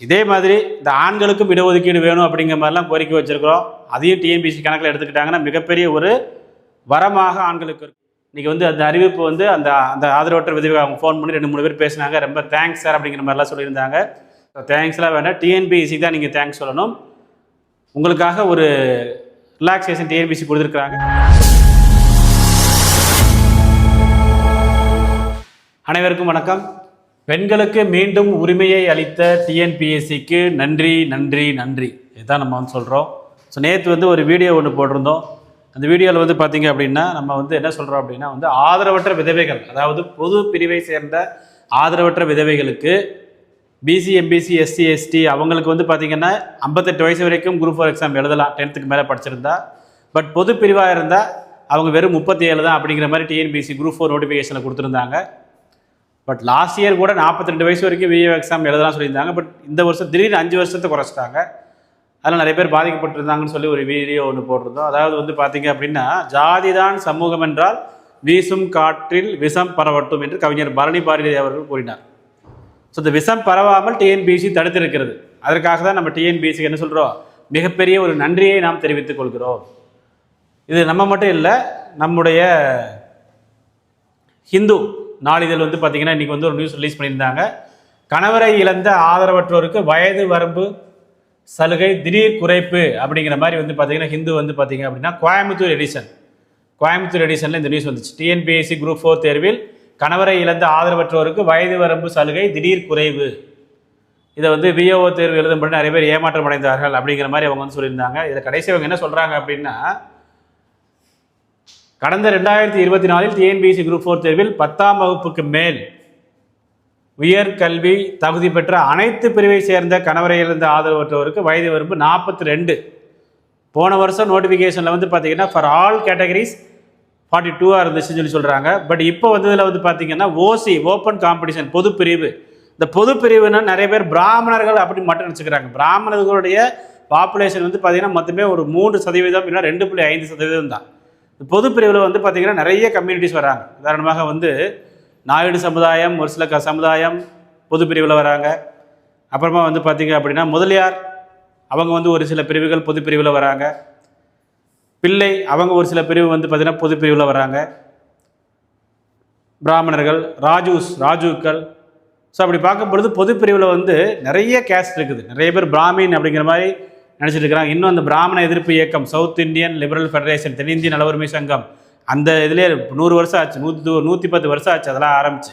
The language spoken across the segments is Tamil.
இதே மாதிரி இந்த ஆண்களுக்கும் இடஒதுக்கீடு வேணும் அப்படிங்கிற மாதிரிலாம் கோரிக்கை வச்சுருக்கிறோம். அதையும் டிஎன்பிசி கணக்கில் எடுத்துக்கிட்டாங்கன்னா மிகப்பெரிய ஒரு வரமாக ஆண்களுக்கு இருக்கும் இன்றைக்கி வந்து அந்த அறிவிப்பு வந்து அந்த அந்த ஆதரவற்ற விதவை அவங்க ஃபோன் பண்ணி ரெண்டு மூணு பேர் பேசினாங்க. ரொம்ப தேங்க்ஸ் சார் அப்படிங்கிற மாதிரிலாம் சொல்லியிருந்தாங்க. தேங்க்ஸ்லாம் வேண்டாம். டிஎன்பிஎஸ்சி தான் நீங்கள் தேங்க்ஸ் சொல்லணும். உங்களுக்காக ஒரு ரிலாக்ஸேஷன் டிஎன்பிசி கொடுத்துருக்குறாங்க. அனைவருக்கும் வணக்கம். பெண்களுக்கு மீண்டும் உரிமையை அளித்த டிஎன்பிஎஸ்சிக்கு நன்றி நன்றி நன்றி. இதுதான் நம்ம வந்து சொல்கிறோம் ஸோ நேற்று வந்து ஒரு வீடியோ ஒன்று போட்டிருந்தோம். அந்த வீடியோவில் வந்து பார்த்தீங்க அப்படின்னா நம்ம வந்து என்ன சொல்கிறோம் அப்படின்னா வந்து ஆதரவற்ற விதவைகள் அதாவது பொது பிரிவை சேர்ந்த ஆதரவற்ற விதவைகளுக்கு பிசி எம்பிசி எஸ்சி எஸ்டி அவங்களுக்கு வந்து பார்த்தீங்கன்னா ஐம்பத்தெட்டு வயசு வரைக்கும் குரூப் ஃபோர் எக்ஸாம் எழுதலாம். டென்த்துக்கு மேலே படிச்சிருந்தா. பட் பொது பிரிவாக இருந்தால் அவங்க வெறும் முப்பத்தி ஏழு தான் அப்படிங்கிற மாதிரி டிஎன்பிசி குரூப் ஃபோர் நோட்டிஃபிகேஷனில் கொடுத்துருந்தாங்க. பட் லாஸ்ட் இயர் கூட 42 வயசு வரைக்கும் விஏ எக்ஸாம் எழுதலாம் சொல்லியிருந்தாங்க. பட் இந்த வருஷம் திடீர்னு அஞ்சு வருஷத்தை குறைச்சிட்டாங்க. அதில் நிறைய பேர் பாதிக்கப்பட்டிருந்தாங்கன்னு சொல்லி ஒரு வீடியோ ஒன்று போட்டிருந்தோம். அதாவது வந்து பார்த்தீங்க அப்படின்னா ஜாதிதான் சமூகம் என்றால் வீசும் காற்றில் விஷம் பரவட்டும் என்று கவிஞர் பரணி பாரதி அவர்கள் கூறினார். ஸோ இந்த விஷம் பரவாமல் டிஎன்பிசி தடுத்திருக்கிறது. அதற்காக தான் நம்ம டிஎன்பிசிக்கு என்ன சொல்கிறோம் மிகப்பெரிய ஒரு நன்றியை நாம் தெரிவித்துக் கொள்கிறோம். இது நம்ம மட்டும் இல்லை நம்முடைய ஹிந்து நாளிதழ் வந்து பார்த்தீங்கன்னா இன்றைக்கி வந்து ஒரு நியூஸ் ரிலீஸ் பண்ணியிருந்தாங்க. கணவரை இழந்த ஆதரவற்றோருக்கு வயது வரம்பு சலுகை திடீர் குறைப்பு அப்படிங்கிற மாதிரி வந்து பார்த்தீங்கன்னா ஹிந்து வந்து பார்த்தீங்க அப்படின்னா கோயம்புத்தூர் எடிஷன் கோயம்புத்தூர் எடிஷனில் இந்த நியூஸ் வந்துச்சு. டிஎன்பிஎஸ்சி குரூப் ஃபோர் தேர்வில் கணவரை இழந்த ஆதரவற்றோருக்கு வயது வரம்பு சலுகை திடீர் குறைவு. இதை வந்து விஓஓ தேர்வு எழுதும்படி நிறைய பேர் ஏமாற்றம் அடைந்தார்கள் அப்படிங்கிற மாதிரி அவங்க வந்து சொல்லியிருந்தாங்க. இதில் கடைசி அவங்க என்ன சொல்கிறாங்க அப்படின்னா கடந்த ரெண்டாயிரத்தி இருபத்தி நாலில் டிஎன்பிஎஸ்சி குரூப் ஃபோர் தேர்வில் பத்தாம் வகுப்புக்கு மேல் உயர்கல்வி தகுதி பெற்ற அனைத்து பிரிவை சேர்ந்த கணவரை இழந்த ஆதரவற்றவருக்கு வயது வரம்பு நாற்பத்தி ரெண்டு. போன வருஷம் நோட்டிஃபிகேஷனில் வந்து பார்த்தீங்கன்னா ஃபார் ஆல் கேட்டகரிஸ் ஃபார்ட்டி டூவாக இருந்துச்சுன்னு சொல்லி சொல்கிறாங்க பட் இப்போ வந்ததில் வந்து பார்த்தீங்கன்னா ஓசி ஓப்பன் காம்படிஷன் பொது பிரிவு இந்த பொது பிரிவுனா நிறைய பேர் பிராமணர்கள் அப்படின்னு மட்டும் நினச்சிக்கிறாங்க. பிராமணர்களுடைய பாப்புலேஷன் வந்து பார்த்தீங்கன்னா மொத்தமே ஒரு மூன்று சதவீதம் இல்லைன்னா ரெண்டு புள்ளி ஐந்து சதவீதம் தான் பொது பிரிவில் வந்து பார்த்திங்கன்னா நிறைய கம்யூனிட்டிஸ் வராங்க. உதாரணமாக வந்து நாயுடு சமுதாயம் ஒரு சில க சமுதாயம் பொது பிரிவில் வராங்க. அப்புறமா வந்து பார்த்திங்க அப்படின்னா முதலியார் அவங்க வந்து ஒரு சில பிரிவுகள் பொது பிரிவில் வராங்க. பிள்ளை அவங்க ஒரு சில பிரிவு வந்து பார்த்திங்கன்னா பொது பிரிவில் வராங்க. பிராமணர்கள் ராஜூஸ் ராஜூக்கள். ஸோ அப்படி பார்க்கும் பொழுது பொது பிரிவில் வந்து நிறைய கேஸ்ட் இருக்குது. நிறைய பேர் பிராமின் அப்படிங்கிற மாதிரி நினச்சிட்டு இருக்கிறாங்க. இன்னும் அந்த பிராமண எதிர்ப்பு இயக்கம் சவுத் இந்தியன் லிபரல் ஃபெடரேஷன் தென்னிந்திய நலவுரிமை சங்கம் அந்த இதிலே நூறு வருஷம் ஆச்சு. நூற்றி நூற்றி பத்து வருஷம் ஆச்சு அதெல்லாம் ஆரம்பிச்சு.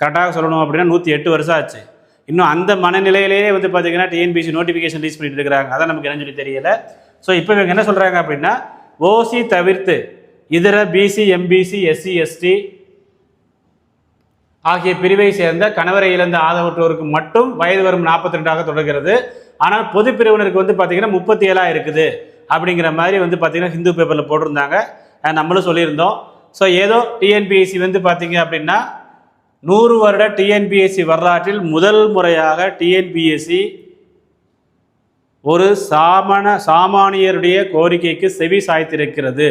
கரெக்டாக சொல்லணும் அப்படின்னா நூற்றி எட்டு வருஷம் ஆச்சு. இன்னும் அந்த மனநிலையிலேயே வந்து பார்த்தீங்கன்னா டிஎன்பிசி நோட்டிஃபிகேஷன் ரிலீஸ் பண்ணிட்டு இருக்கிறாங்க. அதான் நமக்கு என்னன்னு சொல்லி தெரியல. ஸோ இப்போ இவங்க என்ன சொல்கிறாங்க அப்படின்னா ஓசி தவிர்த்து இதர பிசி எம்பிசி எஸ்சி எஸ்டி ஆகிய பிரிவை சேர்ந்த கணவரை இழந்த ஆதரவற்றோருக்கு மட்டும் வயது வரும் நாற்பத்தி ரெண்டாக தொடர்கிறது. ஆனால் பொது பிரிவினருக்கு வந்து பார்த்தீங்கன்னா முப்பத்தி ஏழாக இருக்குது அப்படிங்கிற மாதிரி வந்து பார்த்தீங்கன்னா ஹிந்து பேப்பரில் போட்டிருந்தாங்க. நம்மளும் சொல்லியிருந்தோம். ஸோ ஏதோ டிஎன்பிஎஸ்சி வந்து பார்த்தீங்க அப்படின்னா நூறு வருட டிஎன்பிஎஸ்சி வரலாற்றில் முதல் முறையாக டிஎன்பிஎஸ்சி ஒரு சாமண சாமானியருடைய கோரிக்கைக்கு செவி சாய்த்திருக்கிறது.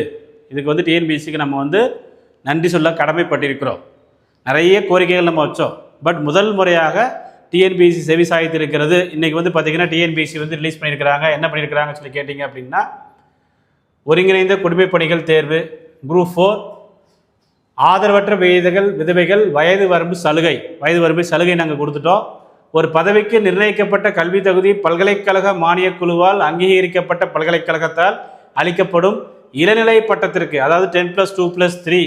இதுக்கு வந்து டிஎன்பிஎஸ்சிக்கு நம்ம வந்து நன்றி சொல்ல கடமைப்பட்டிருக்கிறோம். நிறைய கோரிக்கைகள் நம்ம வச்சோம். பட் முதல் முறையாக டிஎன்பிஎஸ்சி செவி சாய்த்திருக்கிறது இன்றைக்கி வந்து பார்த்திங்கன்னா டிஎன்பிஎஸ்சி வந்து ரிலீஸ் பண்ணியிருக்கிறாங்க. என்ன பண்ணியிருக்கிறாங்கன்னு சொல்லி கேட்டிங்க அப்படின்னா ஒருங்கிணைந்த குடிமைப் பணிகள் தேர்வு குரூப் ஃபோர் ஆதரவற்ற விதவைகள் விதவைகள் வயது வரம்பு சலுகை. வயது வரம்பு சலுகை நாங்கள் கொடுத்துட்டோம். ஒரு பதவிக்கு நிர்ணயிக்கப்பட்ட கல்வி தகுதி பல்கலைக்கழக மானியக் குழுவால் அங்கீகரிக்கப்பட்ட பல்கலைக்கழகத்தால் அளிக்கப்படும் இளநிலை பட்டத்திற்கு அதாவது ten plus two plus three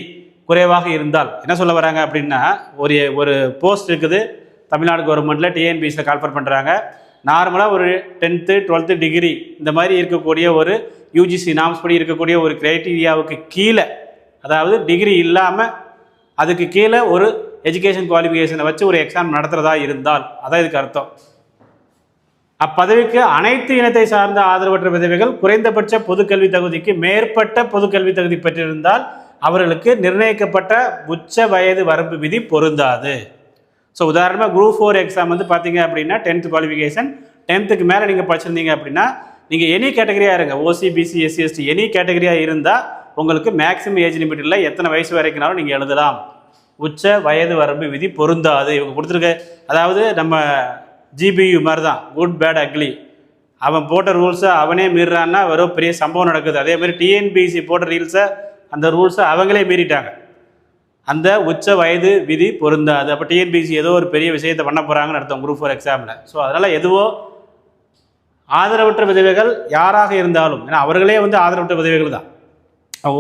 குறைவாக இருந்தால். என்ன சொல்ல வராங்க அப்படின்னா ஒரு ஒரு போஸ்ட் இருக்குது. தமிழ்நாடு கவர்மெண்ட்டில் டிஎன்பிஎஸ்சியில் கால்ஃபர் பண்ணுறாங்க நார்மலாக ஒரு டென்த்து டுவெல்த்து டிகிரி இந்த மாதிரி இருக்கக்கூடிய ஒரு யூஜிசி நாம்ஸ் படி இருக்கக்கூடிய ஒரு கிரைட்டீரியாவுக்கு கீழே அதாவது டிகிரி இல்லாமல் அதுக்கு கீழே ஒரு எஜுகேஷன் குவாலிஃபிகேஷனை வச்சு ஒரு எக்ஸாம் நடத்துகிறதா இருந்தால் அதான் இதுக்கு அர்த்தம். அப்பதவிக்கு அனைத்து இனத்தை சார்ந்த ஆதரவற்ற விதவைகள் குறைந்தபட்ச பொதுக்கல்வி தகுதிக்கு மேற்பட்ட பொதுக்கல்வி தகுதி பெற்றிருந்தால் அவர்களுக்கு நிர்ணயிக்கப்பட்ட உச்ச வயது வரம்பு விதி பொருந்தாது. ஸோ உதாரணமாக குரூப் ஃபோர் எக்ஸாம் வந்து பார்த்தீங்க அப்படின்னா டென்த் குவாலிஃபிகேஷன் டென்த்துக்கு மேலே நீங்கள் படிச்சிருந்தீங்க அப்படின்னா நீங்கள் எனி கேட்டகரியாக இருங்க. OC BC SC ST any கேட்டகரியாக இருந்தால் உங்களுக்கு மேக்ஸிமம் ஏஜ் லிமிட்டில் எத்தனை வயசு வரைக்கும்னாலும் நீங்கள் எழுதலாம். உச்ச வயது வரம்பு விதி பொருந்தாது. இவங்க கொடுத்துருக்க அதாவது நம்ம ஜிபியு மாதிரி தான் குட் பேட் அக்லி அவன் போட்ட ரூல்ஸை அவனே மீறுறான்னா வெறும் பெரிய சம்பவம் நடக்குது. அதே மாதிரி டிஎன்பிசி போட்ட ரீல்ஸை அந்த ரூல்ஸை அவங்களே மீறிட்டாங்க. அந்த உச்ச வயது விதி பொருந்தாது. அப்போ டிஎன்பிசி ஏதோ ஒரு பெரிய விஷயத்தை பண்ண போகிறாங்கன்னு அர்த்தம் குரூப் ஃபோர் எக்ஸாமில் ஸோ அதனால் எதுவோ ஆதரவற்ற விதவைகள் யாராக இருந்தாலும் ஏன்னா அவர்களே வந்து ஆதரவற்ற விதவைகள் தான்.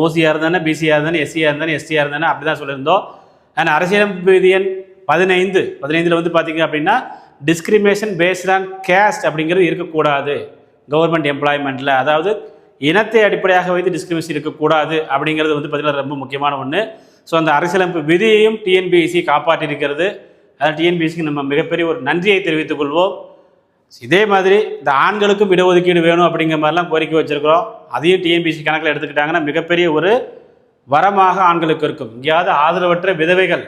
ஓசியாக இருந்தானே பிசியாக இருந்தானே எஸ்சியாக இருந்தானே எஸ்டியாக இருந்தானே அப்படி தான் சொல்லியிருந்தோம். ஆனால் அரசியலமைப்பு விதியன் பதினைந்து பதினைந்தில் வந்து பார்த்தீங்க அப்படின்னா டிஸ்கிரிமினேஷன் பேஸ்ட் ஆன் கேஸ்ட் அப்படிங்கிறது இருக்கக்கூடாது. கவர்மெண்ட் எம்ப்ளாய்மெண்ட்டில் அதாவது இனத்தை அடிப்படையாக வைத்து டிஸ்கிரிமினேஷன் இருக்கக்கூடாது அப்படிங்கிறது வந்து பார்த்தீங்கன்னா ரொம்ப முக்கியமான ஒன்று ஸோ அந்த அரசியலமைப்பு விதியையும் டிஎன்பிஎஸ்சி காப்பாற்றியிருக்கிறது. அதான் டிஎன்பிஎஸ்சிக்கு நம்ம மிகப்பெரிய ஒரு நன்றியை தெரிவித்துக் கொள்வோம். இதே மாதிரி இந்த ஆண்களுக்கும் இடஒதுக்கீடு வேணும் அப்படிங்கிற மாதிரிலாம் கோரிக்கை வச்சுருக்கிறோம். அதையும் டிஎன்பிஎஸ்சி கணக்கில் எடுத்துக்கிட்டாங்கன்னா மிகப்பெரிய ஒரு வரமாக ஆண்களுக்கு இருக்கும். எங்கேயாவது ஆதரவற்ற விதவைகள்.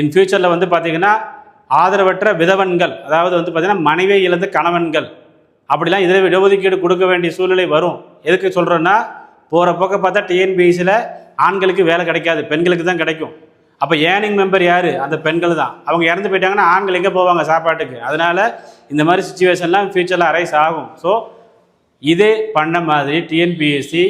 இன் ஃபியூச்சரில் வந்து பார்த்திங்கன்னா ஆதரவற்ற விதவன்கள் அதாவது வந்து பார்த்திங்கன்னா மனைவியை இழந்த கணவன்கள் அப்படிலாம் இதில் இடஒதுக்கீடு கொடுக்க வேண்டிய சூழ்நிலை வரும். எதுக்கு சொல்கிறோன்னா போகிற பக்கம் பார்த்தா டிஎன்பிஎஸ்சியில் ஆண்களுக்கு வேலை கிடைக்காது பெண்களுக்கு தான் கிடைக்கும். அப்போ ஏர்னிங் மெம்பர் யார்? அந்த பெண்கள் தான். அவங்க இறந்து போயிட்டாங்கன்னா ஆண்கள் எங்கே போவாங்க சாப்பாட்டுக்கு? அதனால் இந்த மாதிரி சுச்சுவேஷன்லாம் ஃப்யூச்சரில் அரைஸ் ஆகும். ஸோ இதே பண்ண மாதிரி டிஎன்பிஎஸ்சி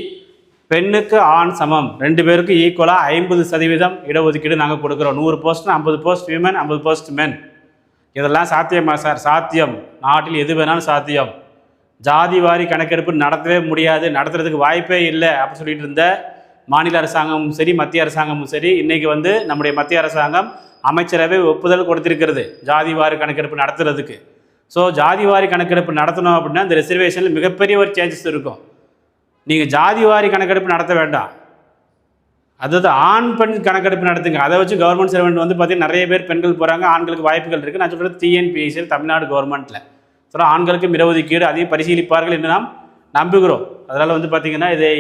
பெண்ணுக்கு ஆண் சமம். ரெண்டு பேருக்கும் ஈக்குவலாக ஐம்பது சதவீதம் இடஒதுக்கீடு நாங்கள் கொடுக்குறோம். நூறு போஸ்ட் ஐம்பது போஸ்ட் விமன் ஐம்பது போஸ்ட் மென் இதெல்லாம் சாத்தியமா சார்? சாத்தியம். நாட்டில் எது வேணாலும் சாத்தியம். ஜாதி வாரி கணக்கெடுப்பு நடத்தவே முடியாது. நடத்துறதுக்கு வாய்ப்பே இல்லை. அப்படின்னு சொல்லிட்டு இருந்த மாநில அரசாங்கமும் சரி மத்திய அரசாங்கமும் சரி இன்னைக்கு வந்து நம்முடைய மத்திய அரசாங்கம் அமைச்சரவை ஒப்புதல் கொடுத்திருக்கிறது ஜாதிவாரி கணக்கெடுப்பு நடத்துறதுக்கு. ஸோ ஜாதிவாரி கணக்கெடுப்பு நடத்தணும் அப்படின்னா இந்த ரிசர்வேஷனில் மிகப்பெரிய ஒரு சேஞ்சஸ் இருக்கும். நீங்கள் ஜாதிவாரி கணக்கெடுப்பு நடத்த வேண்டாம். அதாவது ஆண் பெண் கணக்கெடுப்பு நடத்துங்க. அதை வச்சு கவர்மெண்ட் சர்வெண்ட் வந்து பார்த்தீங்கன்னா நிறைய பேர் பெண்கள் போகிறாங்க ஆண்களுக்கு வாய்ப்புகள் இருக்குது நான் சொல்கிறது டிஎன்பிஎஸ்சியில் தமிழ்நாடு கவர்மெண்ட்டில் ஸோ ஆண்களுக்கும் இடஒதுக்கீடு அதையும் பரிசீலிப்பார்கள் என்று நாம் நம்புகிறோம். அதனால் வந்து பார்த்திங்கன்னா இதை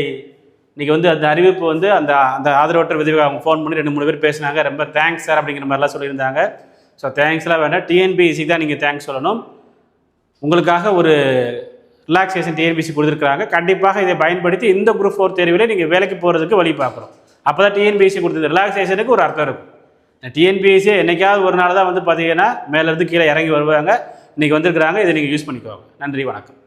இன்றைக்கி வந்து அந்த அறிவிப்பு வந்து அந்த அந்த ஆதரவற்ற விதவை அவங்க ஃபோன் பண்ணி ரெண்டு மூணு பேர் பேசினாங்க. ரொம்ப தேங்க்ஸ் சார் அப்படிங்கிற மாதிரிலாம் சொல்லியிருந்தாங்க. ஸோ தேங்க்ஸ்லாம் வேண்டாம். டிஎன்பிஎஸ்சி தான் நீங்கள் தேங்க்ஸ் சொல்லணும். உங்களுக்காக ஒரு ரிலாக்ஸேஷன் டிஎன்பிசி கொடுத்துருக்காங்க கண்டிப்பாக இதை பயன்படுத்தி இந்த குரூப் ஃபோர் தேர்வில் நீங்கள் வேலைக்கு போகிறதுக்கு வழி பார்க்குறோம் அப்போ தான் டிஎன்பிஎஸ்சி கொடுத்தது. ரிலாக்ஸேஷனுக்கு ஒரு அர்த்தம் இருக்கும். டிஎன்பிஎஸ்சி என்றைக்காவது ஒரு நாள் தான் வந்து பார்த்தீங்கன்னா மேலேருந்து கீழே இறங்கி வருவாங்க. இன்றைக்கி வந்திருக்கிறாங்க. இதை நீங்கள் யூஸ் பண்ணிக்கோங்க. நன்றி வணக்கம்.